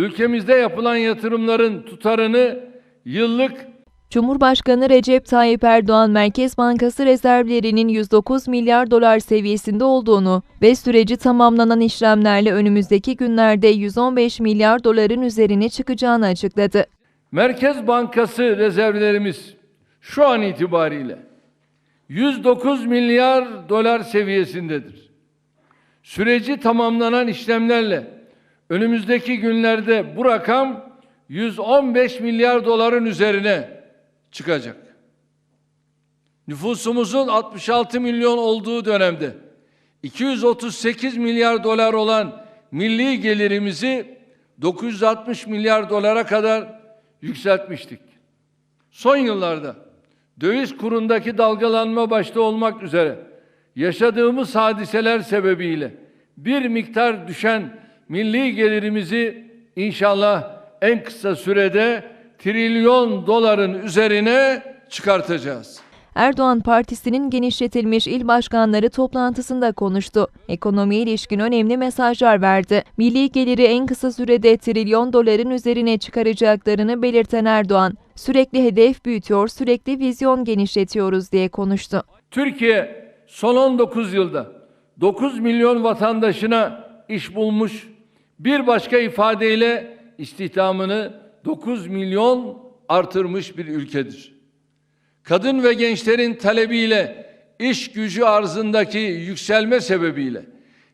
ülkemizde yapılan yatırımların tutarını yıllık Cumhurbaşkanı Recep Tayyip Erdoğan Merkez Bankası rezervlerinin 109 milyar dolar seviyesinde olduğunu ve süreci tamamlanan işlemlerle önümüzdeki günlerde 115 milyar doların üzerine çıkacağını açıkladı. Merkez Bankası rezervlerimiz şu an itibariyle 109 milyar dolar seviyesindedir. Süreci tamamlanan işlemlerle önümüzdeki günlerde bu rakam 115 milyar doların üzerine çıkacak. Nüfusumuzun 66 milyon olduğu dönemde 238 milyar dolar olan milli gelirimizi 960 milyar dolara kadar yükseltmiştik. Son yıllarda döviz kurundaki dalgalanma başta olmak üzere yaşadığımız hadiseler sebebiyle bir miktar düşen milli gelirimizi inşallah en kısa sürede trilyon doların üzerine çıkartacağız. Erdoğan Partisi'nin genişletilmiş il başkanları toplantısında konuştu. Ekonomiye ilişkin önemli mesajlar verdi. Milli geliri en kısa sürede trilyon doların üzerine çıkaracaklarını belirten Erdoğan, sürekli hedef büyütüyor, sürekli vizyon genişletiyoruz diye konuştu. Türkiye son 19 yılda 9 milyon vatandaşına iş bulmuş, bir başka ifadeyle istihdamını 9 milyon artırmış bir ülkedir. Kadın ve gençlerin talebiyle iş gücü arzındaki yükselme sebebiyle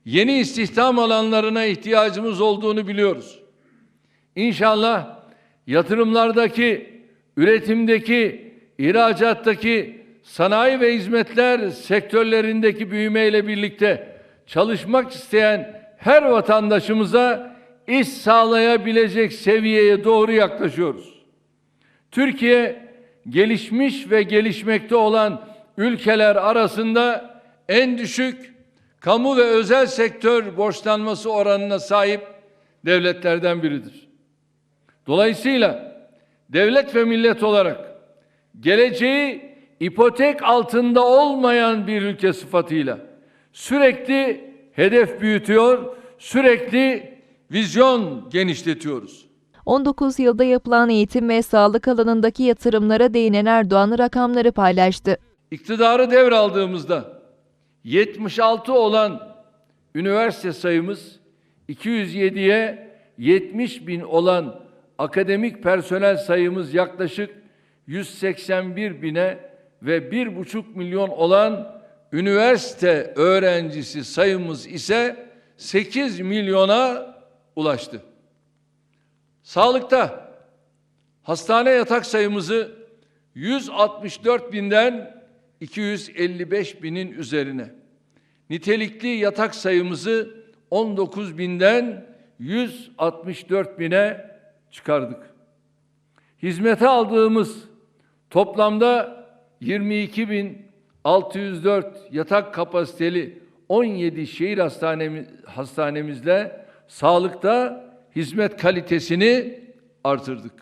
yeni istihdam alanlarına ihtiyacımız olduğunu biliyoruz. İnşallah yatırımlardaki, üretimdeki, ihracattaki, sanayi ve hizmetler sektörlerindeki büyümeyle birlikte çalışmak isteyen her vatandaşımıza iş sağlayabilecek seviyeye doğru yaklaşıyoruz. Türkiye gelişmiş ve gelişmekte olan ülkeler arasında en düşük kamu ve özel sektör borçlanması oranına sahip devletlerden biridir. Dolayısıyla devlet ve millet olarak geleceği ipotek altında olmayan bir ülke sıfatıyla sürekli hedef büyütüyor, sürekli vizyon genişletiyoruz. 19 yılda yapılan eğitim ve sağlık alanındaki yatırımlara değinen Erdoğan rakamları paylaştı. İktidarı devraldığımızda 76 olan üniversite sayımız 207'ye 70 bin olan akademik personel sayımız yaklaşık 181 bine ve 1,5 milyon olan üniversite öğrencisi sayımız ise 8 milyona ulaştı. Sağlıkta hastane yatak sayımızı 164 binden 255 binin üzerine. Nitelikli yatak sayımızı 19 binden 164 bine çıkardık. Hizmete aldığımız toplamda 22 bin 604 yatak kapasiteli 17 şehir hastanemiz, hastanemizle sağlıkta hizmet kalitesini artırdık.